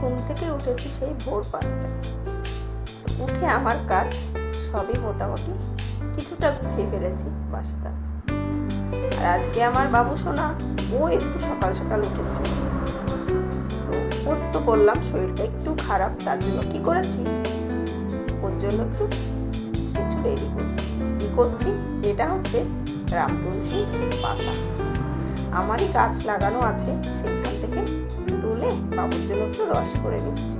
ঘুম থেকে উঠেছি সেই ভোর পাঁচটা। উঠে আমার কাজ সবই মোটামুটি কিছুটা গুছিয়ে ফেলেছি, বাসা কাজ। আর আজকে আমার বাবু সোনা, ও একটু সকাল সকাল উঠেছে। তো ওর তো বললাম শরীরটা একটু খারাপ, তার জন্য কী করেছি? ওর জন্য একটু কিছু রেডি করছি। কী করছি? এটা হচ্ছে রাম তুলসী পাতা। আমারই গাছ লাগানো আছে, সেখান থেকে তুলে বাবুর জন্য একটু রস করে নিচ্ছি।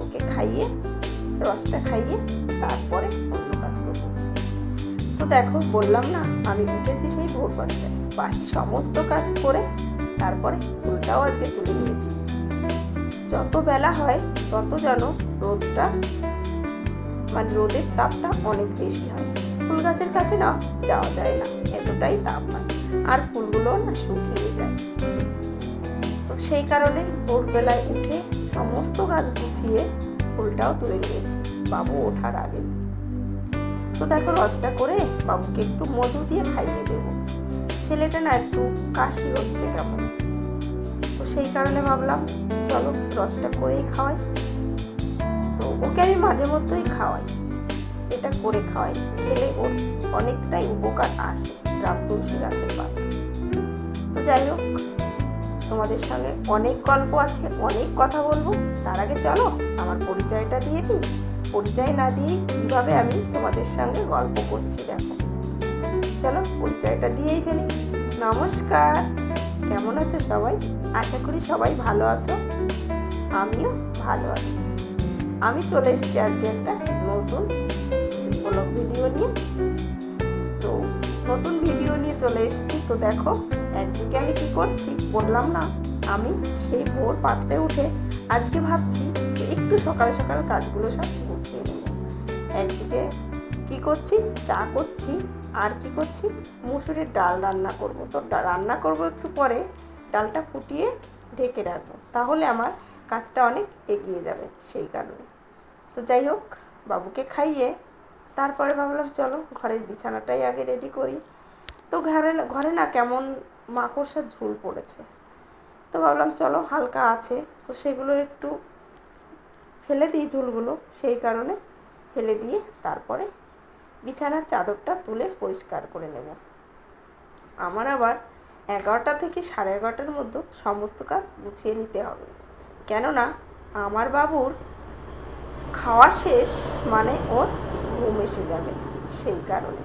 ওকে খাইয়ে, রসটা খাইয়ে তারপরে অন্য কাজ করব। তো দেখো, বললাম না, আমি উঠেছি সেই ভোর পাঁচটায়। বাসি সমস্ত কাজ করে তারপরে ফুলটাও আজকে তুলে নিয়েছি। যত বেলা হয়, তত যেন রোদটা মানে রোদের তাপটা অনেক বেশি হয়। ফুল গাছের কাছে না, যাওয়া যায় না, এতটাই তাপ হয়। আর ফুলগুলো না শুকিয়ে সেই কারণে ভোরবেলায় উঠে সমস্ত গাছ গুছিয়ে ফুলটাও তুলে নিয়েছি। বাবু ওঠার আগে। তো দেখো, রসটা করে বাবুকে একটু মধু দিয়ে খাইয়ে দেবো। ছেলেটা না একটু কাশি হচ্ছে কেমন? তো সেই কারণে ভাবলাম, চলো রসটা করেই খাওয়াই। তো ওকে আমি মাঝে মধ্যেই খাওয়াই। এটা করে খাওয়াই। খেলে ওর অনেকটাই উপকার আসে রাম তুলসী গাছের পাতা। তো যাই হোক তোমাদের সঙ্গে অনেক গল্প আছে, অনেক কথা বলব। তার আগে চলো, আমার পরিচয়টা দিয়ে দিই। পরিচয় না দিয়ে কীভাবে আমি তোমাদের সঙ্গে গল্প করছি, দেখো। চলো, পরিচয়টা দিয়েই ফেলি। নমস্কার। কেমন আছো সবাই? আশা করি সবাই ভালো আছো। আমিও ভালো আছি। আমি চলে এসেছি আজকে একটা নতুন ভিডিও নিয়ে। চলে এসেছি। তো দেখো, একদিকে আমি কি করছি? বললাম না, আমি সেই ভোর পাঁচটায় উঠে আজকে ভাবছি একটু সকাল সকাল কাজগুলো সব গুছিয়ে নেব। একদিকে কি করছি? চা করছি। আর কি করছি? মুসুরের ডাল রান্না করব। তো রান্না করব একটু পরে, ডালটা ফুটিয়ে ঢেকে রাখব। তাহলে আমার কাজটা অনেক এগিয়ে যাবে সেই কারণে। তো যাই হোক, বাবুকে খাইয়ে তারপরে ভাবলাম, চলো ঘরের বিছানাটাই আগে রেডি করি। তো ঘরে ঘরে না কেমন মাকড়সার ঝুল পড়েছে। তো ভাবলাম, চলো হালকা আছে। তো সেগুলো একটু ফেলে দিই ঝুলগুলো, সেই কারণে ফেলে দিয়ে তারপরে বিছানার চাদরটা তুলে পরিষ্কার করে নেব। আমার আবার এগারোটা থেকে সাড়ে এগারোটার মধ্যে সমস্ত কাজ গুছিয়ে নিতে হবে। কেননা, আমার বাবুর খাওয়া শেষ মানে ওর ঘুম এসে যাবে, সেই কারণে।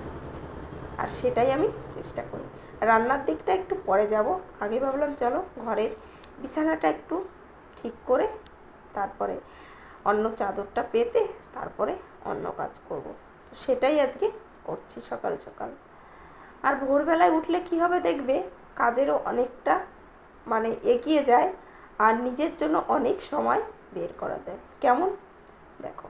আর সেটাই আমি চেষ্টা করি। রান্নার দিকটা একটু পরে যাব। আগে ভাবলাম, চলো ঘরের বিছানাটা একটু ঠিক করে তারপরে অন্য চাদরটা পেতে তারপরে অন্য কাজ করব। তো সেটাই আজকে করছি সকাল সকাল। আর ভোরবেলায় উঠলে কি হবে দেখবে, কাজেরও অনেকটা মানে এগিয়ে যায় আর নিজের জন্য অনেক সময় বের করা যায়। কেমন? দেখো।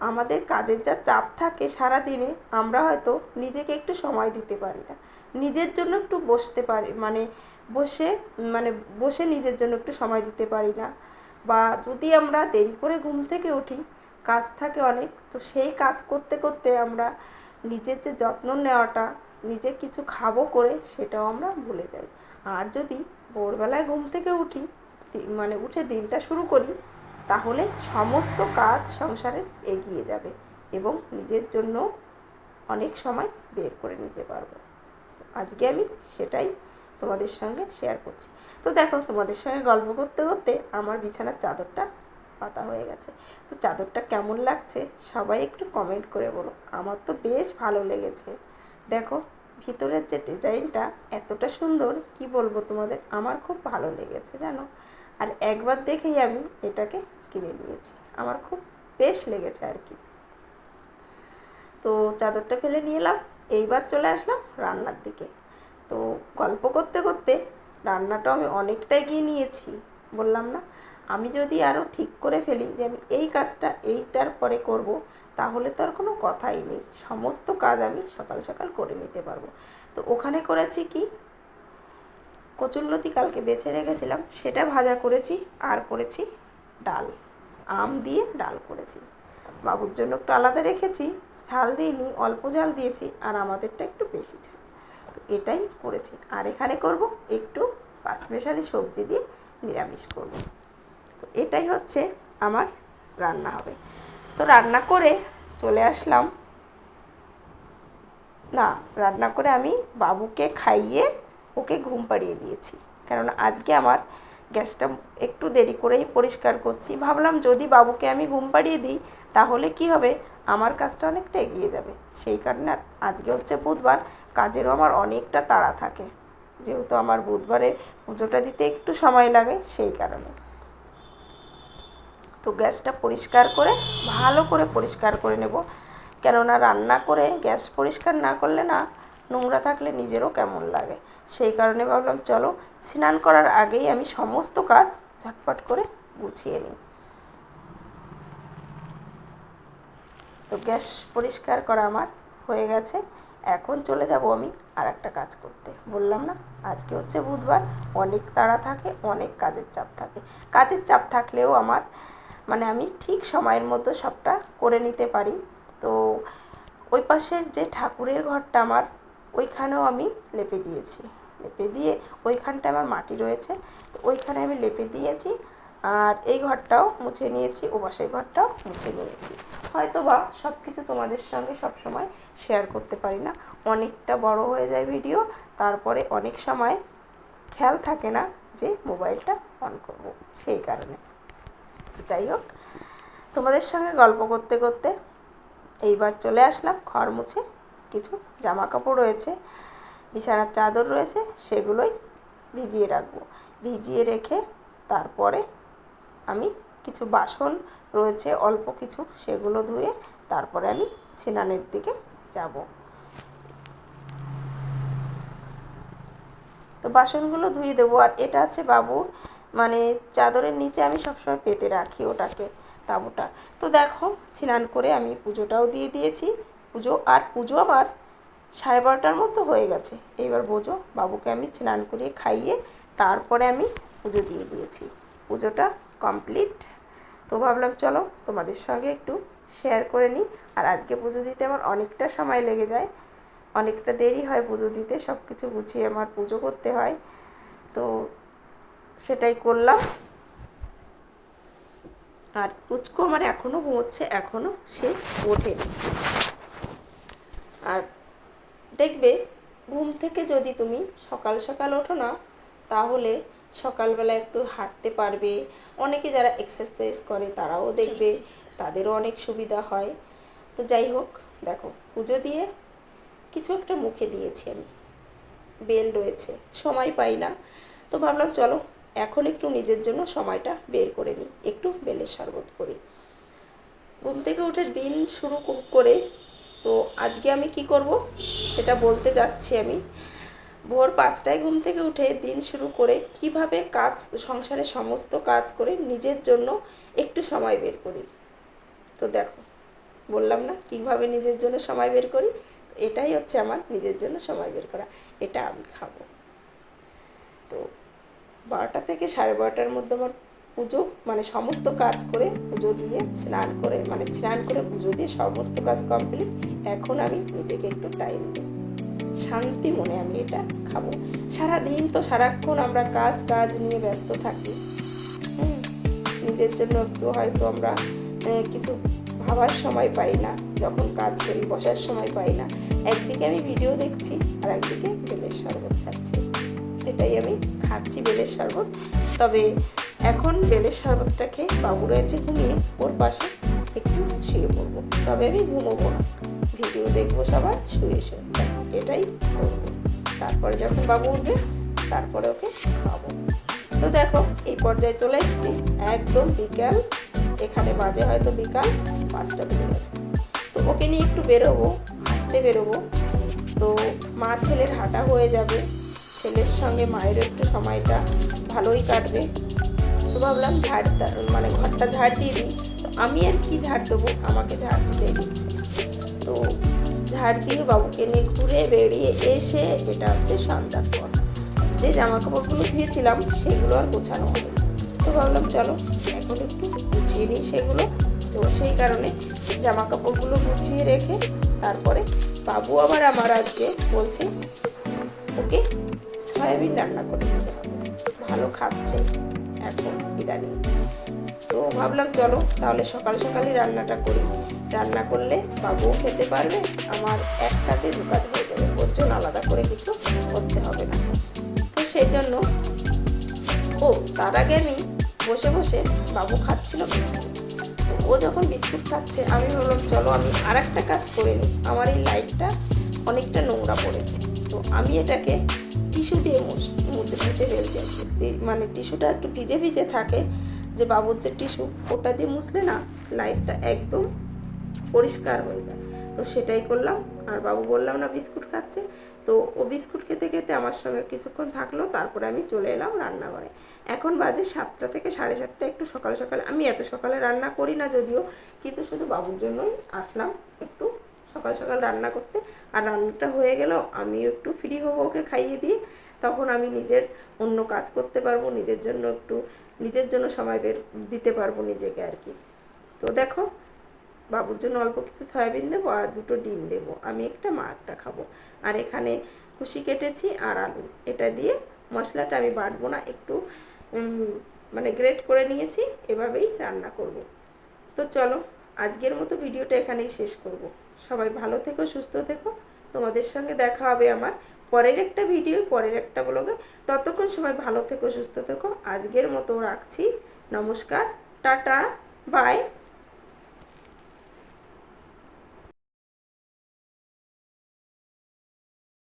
আমাদের কাজের যা চাপ থাকে সারা দিনে আমরা হয়তো নিজেকে একটু সময় দিতে পারি না। নিজের জন্য একটু বসতে পারি মানে বসে মানে বসে নিজের জন্য একটু সময় দিতে পারি না। বা যদি আমরা দেরি করে ঘুম থেকে উঠি, কাজ থাকে অনেক, তো সেই কাজ করতে করতে আমরা নিজের যে যত্ন নেওয়াটা নিজে কিছু খাব করে সেটাও আমরা ভুলে যাই। আর যদি ভোরবেলায় ঘুম থেকে উঠি মানে উঠে দিনটা শুরু করি তাহলে সমস্ত কাজ সংসারের এগিয়ে যাবে এবং নিজের জন্য অনেক সময় বের করে নিতে পারব। আজকে আমি সেটাই তোমাদের সঙ্গে শেয়ার করছি। তো দেখো, তোমাদের সঙ্গে গল্প করতে করতে আমার বিছানার চাদরটা পাতা হয়ে গেছে। তো চাদরটা কেমন লাগছে সবাই একটু কমেন্ট করে বলো। আমার তো বেশ ভালো লেগেছে। দেখো, ভিতরের যে ডিজাইনটা এতটা সুন্দর, কি বলব তোমাদের? আমার খুব ভালো লেগেছে, জানো? আর একবার দেখেই আমি এটাকে কিনে নিয়েছি। আমার খুব বেশ লেগেছে আর কি। তো চাদরটা ফেলে নিয়ে এলাম, এইবার চলে আসলাম রান্নার দিকে। তো গল্প করতে করতে রান্নাটাও আমি অনেকটাই গিয়ে নিয়েছি, বললাম না, আমি যদি আরও ঠিক করে ফেলি যে আমি এই কাজটা এইটার পরে করব, তাহলে তো আর কোনো কথাই নেই। সমস্ত কাজ আমি সকাল সকাল করে নিতে পারব। তো ওখানে করেছি কি, কচুরলতি কালকে বেছে রেখেছিলাম, সেটা ভাজা করেছি, আর করেছি ডাল। আম দিয়ে ডাল করেছি। বাবুর জন্য একটু আলাদা রেখেছি, ঝাল দিইনি, অল্প ঝাল দিয়েছি আর আমাদেরটা একটু বেশি ঝাল। তো এটাই করেছি। আর এখানে করব একটু পাঁচমেশালি সবজি দিয়ে নিরামিষ করব। তো এটাই হচ্ছে আমার রান্না হবে। তো রান্না করে চলে আসলাম। না, রান্না করে আমি বাবুকে খাইয়ে ওকে ঘুম পাড়িয়ে দিয়েছি। কেননা আজকে আমার গ্যাসটা একটু দেরি করেই পরিষ্কার করছি। ভাবলাম যদি বাবুকে আমি ঘুম পাড়িয়ে দিই, তাহলে কি হবে? আমার কাজটা অনেকটা এগিয়ে যাবে। সেই কারণে আজকে হচ্ছে বুধবার, কাজেরও আমার অনেকটা তাড়া থাকে। যেহেতু আমার বুধবারে পুজোটা দিতে একটু সময় লাগে, সেই কারণে। তো গ্যাসটা পরিষ্কার করে, ভালো করে পরিষ্কার করে নেব। কেননা রান্না করে গ্যাস পরিষ্কার না করলে না নোংরা থাকলে নিজেরও কেমন লাগে? সেই কারণে ভাবলাম, চলো স্নান করার আগেই আমি সমস্ত কাজ ঝটপট করে গুছিয়ে নিই। তো গ্যাস পরিষ্কার করা আমার হয়ে গেছে। এখন চলে যাব আমি আর একটা কাজ করতে। বললাম না, আজকে হচ্ছে বুধবার, অনেক তাড়া থাকে, অনেক কাজের চাপ থাকে। কাজের চাপ থাকলেও আমার মানে আমি ঠিক সময়ের মতো সবটা করে নিতে পারি। তো ওই পাশের যে ঠাকুরের ঘরটা আমার ওইখানেও আমি লেপে দিয়েছি। লেপে দিয়ে ওইখানটা আমার মাটি রয়েছে। তো ওইখানে আমি লেপে দিয়েছি আর এই ঘরটাও মুছে নিয়েছি, ও পাশের ঘরটাও মুছে নিয়েছি। হয়তো বা সব কিছু তোমাদের সঙ্গে সব সময় শেয়ার করতে পারি না। অনেকটা বড় হয়ে যায় ভিডিও তারপরে অনেক সময় খেয়াল থাকে না যে মোবাইলটা অন করব, সেই কারণে। যাই হোক, তোমাদের সঙ্গে গল্প করতে করতে এইবার চলে আসলাম, ঘর মুছে কিছু জামা কাপড় রয়েছে, বিছানার চাদর রয়েছে, সেগুলোই ভিজিয়ে রাখব। ভিজিয়ে রেখে তারপরে আমি কিছু বাসন রয়েছে, অল্প কিছু, সেগুলো ধুয়ে তারপরে আমি স্নানের দিকে যাব। তো বাসনগুলো ধুয়ে দেবো, আর এটা আছে বাবুর মানে চাদরের নিচে আমি সবসময় পেতে রাখি ওটাকে, তাঁবুটা। তো দেখো, স্নান করে আমি পুজোটাও দিয়ে দিয়েছি। পুজো, আর পুজো আমার সাড়ে বারোটার মতো হয়ে গেছে। এইবার বোঝো, বাবুকে আমি স্নান করিয়ে খাইয়ে তারপরে আমি পুজো দিয়ে দিয়েছি। পুজোটা কমপ্লিট। তো ভাবলাম, চলো তোমাদের সঙ্গে একটু শেয়ার করে নিই। আর আজকে পুজো দিতে আমার অনেকটা সময় লেগে যায়। অনেকটা দেরি হয় পুজো দিতে সব কিছু গুছিয়ে আমার পুজো করতে হয়। তো সেটাই করলাম। আর পুচকু আমার এখনও ঘুমোচ্ছে এখনও সে ওঠেনি। আর দেখবে ঘুম থেকে যদি তুমি সকাল সকাল ওঠো না, তাহলে সকালবেলা একটু হাঁটতে পারবে। অনেকে যারা এক্সারসাইজ করে, তারাও দেখবে তাদেরও অনেক সুবিধা হয়। তো যাই হোক, দেখো, পুজো দিয়ে কিছু একটা মুখে দিয়েছি আমি। বেল রয়েছে, সময় পাই না। তো ভাবলাম, চলো, এখন একটু নিজের জন্য সময়টা বের করে নিই। একটু বেলের শরবত করি। ঘুম থেকে উঠে দিন শুরু করে তো আজকে আমি কি করব? সেটা বলতে যাচ্ছি আমি। ভোর পাঁচটায় ঘুম থেকে উঠে দিন শুরু করে কীভাবে কাজ সংসারে সমস্ত কাজ করে নিজের জন্য একটু সময় বের করি। তো দেখো, বললাম না কীভাবে নিজের জন্য সময় বের করি? এটাই হচ্ছে আমার নিজের জন্য সময় বের করা। এটা আমি খাব। তো বারোটা থেকে সাড়ে বারোটার মধ্যে আমার পুজো মানে সমস্ত কাজ করে পুজো দিয়ে স্নান করে মানে স্নান করে পুজো দিয়ে সমস্ত কাজ কমপ্লিট এখন আমি নিজেকে একটু টাইম দিই শান্তি মনে আমি এটা খাব। সারা দিন তো সারাক্ষণ আমরা কাজ কাজ নিয়ে ব্যস্ত থাকি। নিজের জন্য একটু হয়তো আমরা কিছু ভাবার সময় পাই না, যখন কাজ করি, বসার সময় পাই না। একদিকে আমি ভিডিও দেখছি, আর একদিকে বেলের শরবত খাচ্ছি। এটাই আমি খাচ্ছি বেলের শরবত। তবে এখন বেলের শরবতটা খেয়ে বাবু রয়েছে ঘুমিয়ে, ওর পাশে একটু শুয়ে পড়ব। তবে আমি ঘুমোবো না। ভিডিও দেখব সবার, শুয়ে শুয়ে। ব্যাস, এটাই করব তারপরে যখন বাবু উঠবে, তারপরে ওকে খাওয়াবো। তো দেখো, এই পর্যায়ে চলে এসেছি। একদম বিকাল, এখানে বাজে হয়তো বিকাল পাঁচটা বেজে গেছে। তো ওকে নিয়ে একটু বেরোবো, হাঁটতে বেরোবো। তো মা ছেলের হাঁটা হয়ে যাবে। ছেলের সঙ্গে মায়েরও একটু সময়টা ভালোই কাটবে। তো ভাবলাম ঝাড় মানে ঘরটা ঝাড় দিয়ে দিই। তো আমি আর কি ঝাড় দেবো? আমাকে ঝাড় দিতে দিচ্ছে। তো ঝাড় দিয়ে বাবুকে নিয়ে ঘুরে বেরিয়ে এসে এটা হচ্ছে সন্ধ্যার পর। যে জামা কাপড়গুলো ধুয়েছিলাম, সেগুলো আর গোছানো হয়নি তো ভাবলাম, চলো, এখন একটু গুছিয়ে নিই সেগুলো। তো সেই কারণে জামা কাপড়গুলো গুছিয়ে রেখে তারপরে বাবু আবার আমার আজকে বলছে, ওকে, সয়াবিন রান্না করে দিতে হবে। ভালো খাচ্ছে। এখন ইদানিং। তো ভাবলাম, চলো, তাহলে সকাল সকালই রান্নাটা করি। রান্না করলে বাবুও খেতে পারবে আমার এক কাজে দু কাজ হয়ে যাবে। ওর জন্য আলাদা করে কিছু করতে হবে না। তো সেই জন্য ও, তার আগে আমি বসে বসে বাবু খাচ্ছিল বিস্কুট। তো ও যখন বিস্কুট খাচ্ছে, আমি বললাম চলো, আমি আর একটা কাজ করে নিই। আমার এই লাইটটা অনেকটা নোংরা পড়েছে। তো আমি এটাকে টিস্যু দিয়ে মুছ- মুছে ফেলছি। মানে টিস্যুটা একটু ভিজে ভিজে থাকে। যে বাবুর যে টিস্যু, ওটা দিয়ে মুছলে না, লাইটটা একদম পরিষ্কার হয়ে যায়। তো সেটাই করলাম। আর বাবু বললাম, না, বিস্কুট খাচ্ছে। তো ও বিস্কুট খেতে খেতে আমার সঙ্গে কিছুক্ষণ থাকল। তারপরে আমি চলে এলাম রান্নাঘরে। এখন বাজে সাতটা থেকে সাড়ে সাতটা, একটু সকাল সকালে। আমি এত সকালে রান্না করি না যদিও, কিন্তু শুধু বাবুর জন্যই আসলাম একটু সকাল সকাল রান্না করতে। আর রান্নাটা হয়ে গেল আমি একটু ফ্রি হব ওকে খাইয়ে দিয়ে। তখন আমি নিজের অন্য কাজ করতে পারব, নিজের জন্য একটু, নিজের জন্য সময় বের দিতে পারব নিজেকে আর কি। তো দেখো বাবুর জন্য অল্প কিছু সয়াবিন দেবো আর দুটো ডিম দেবো। আমি একটা, মা একটা খাব। আর এখানে কুশি কেটেছি আর আলু। এটা দিয়ে মশলাটা আমি বাটবো না, একটু মানে গ্রেট করে নিয়েছি, এভাবেই রান্না করব। তো চলো, আজকের মতো ভিডিওটা এখানেই শেষ করব। সবাই ভালো থেকো, সুস্থ থেকো। তোমাদের সঙ্গে দেখা হবে আমার পরের একটা ভিডিও, পরের একটা ব্লগে। ততক্ষণ সবাই ভালো থেকো, সুস্থ থেকো। আজকের মতো রাখছি। নমস্কার, টাটা, বাই।